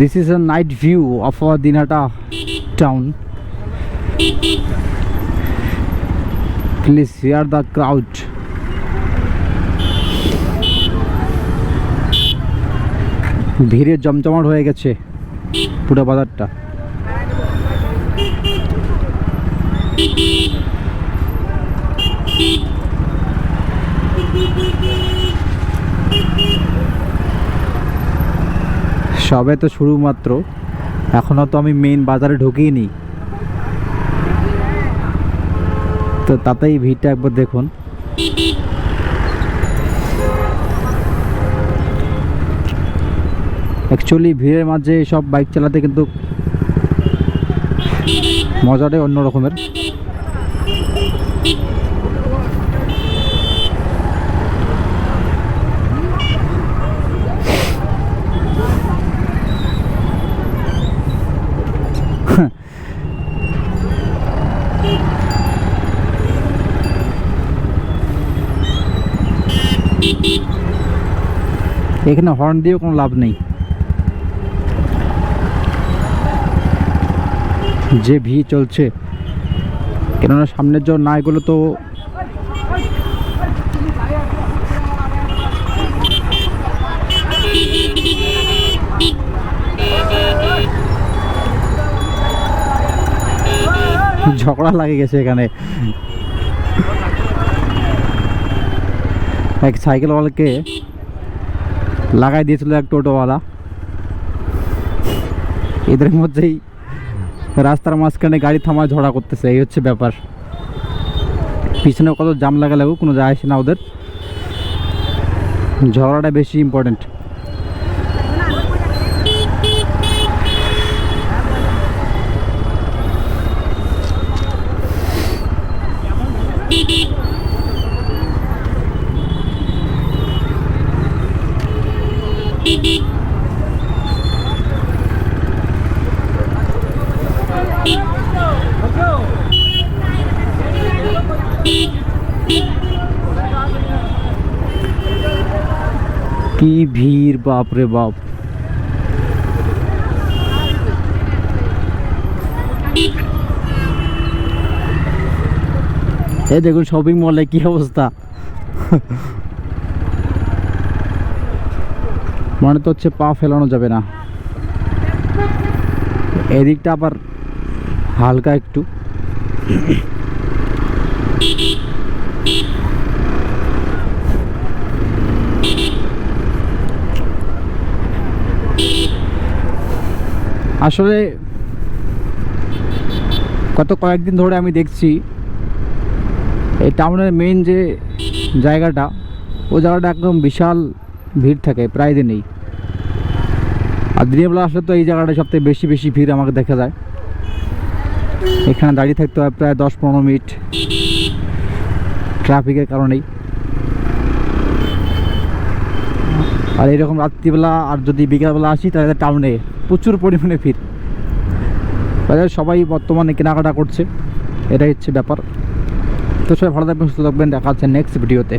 This is a night view of a Dinhata town please here the crowd ভিড়ে জমজমাট হয়ে গেছে পুরো বাজারটা। সবে তো শুরু মাত্র এখনও তো আমি মেইন বাজারে ঢুকিয়ে ঢুকিনি তো তাতেই ভিড়টা একবার দেখুন। অ্যাকচুয়ালি ভিড়ের মাঝে সব বাইক চালাতে কিন্তু মজাটাই অন্য রকমের এখানে হর্ন দিয়েও কোনো লাভ নেই। যে ভিড় চলছে, কেননা সামনের জন্য না এগুলো তো ঝগড়া লাগে গেছে এখানে। এক সাইকেলওয়ালাকে লাগাই দিয়েছিল এক টোটোওয়ালা। এদের মধ্যেই রাস্তার মাঝখানে গাড়ি থামায় ঝড়া করতেছে, এই হচ্ছে ব্যাপার। পিছনে কত জাম লাগা লাগুক কোনো যায় আসে না ওদের। ঝড়াটা বেশি ইম্পর্টেন্ট কি ভিড় বাপ রে বাপ। এই দেখুন শপিং মলে কি অবস্থা? মানে তো হচ্ছে পা ফেলানো যাবে না। এদিকটা আবার হালকা একটু। আসলে গত কয়েকদিন ধরে আমি দেখছি, এই টাউনের মেইন যে জায়গাটা, ও জায়গাটা একদম বিশাল ভিড় থাকে, প্রায় দিনেই। আর দিনের বেলা আসলে তো এই জায়গাটা সবথেকে বেশি বেশি ভিড় আমাকে দেখা যায়। এখানে দাঁড়িয়ে থাকতে হয় প্রায় দশ পনেরো মিনিট ট্রাফিকের কারণেই। আর এরকম রাত্রিবেলা আর যদি বিকালবেলা আসি, তাহলে টাউনে প্রচুর পরিমাণে ভিড়। বাজারে সবাই বর্তমানে কেনাকাটা করছে, এটাই হচ্ছে ব্যাপার। তো সবাই ভালো থাকবেন, সুস্থ থাকবেন, দেখা হচ্ছে নেক্সট ভিডিওতে